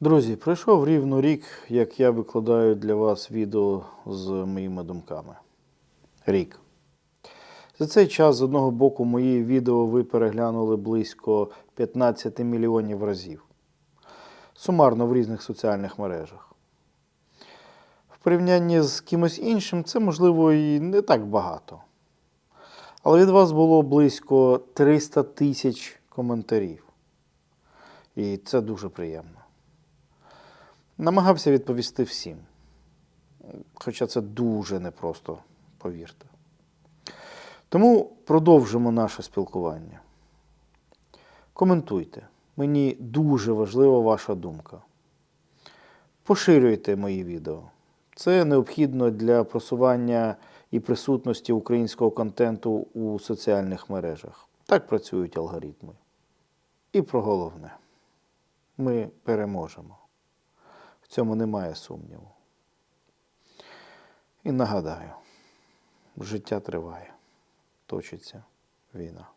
Друзі, пройшов рівно рік, як я викладаю для вас відео з моїми думками. Рік. За цей час, з одного боку, мої відео ви переглянули близько 15 мільйонів разів. Сумарно в різних соціальних мережах. В порівнянні з кимось іншим це, можливо, і не так багато. Але від вас було близько 300 тисяч коментарів. І це дуже приємно. Намагався відповісти всім. Хоча це дуже непросто, повірте. Тому продовжимо наше спілкування. Коментуйте. Мені дуже важлива ваша думка. Поширюйте мої відео. Це необхідно для просування і присутності українського контенту у соціальних мережах. Так працюють алгоритми. І про головне. Ми переможемо. В цьому немає сумніву. І нагадаю, життя триває, точиться війна.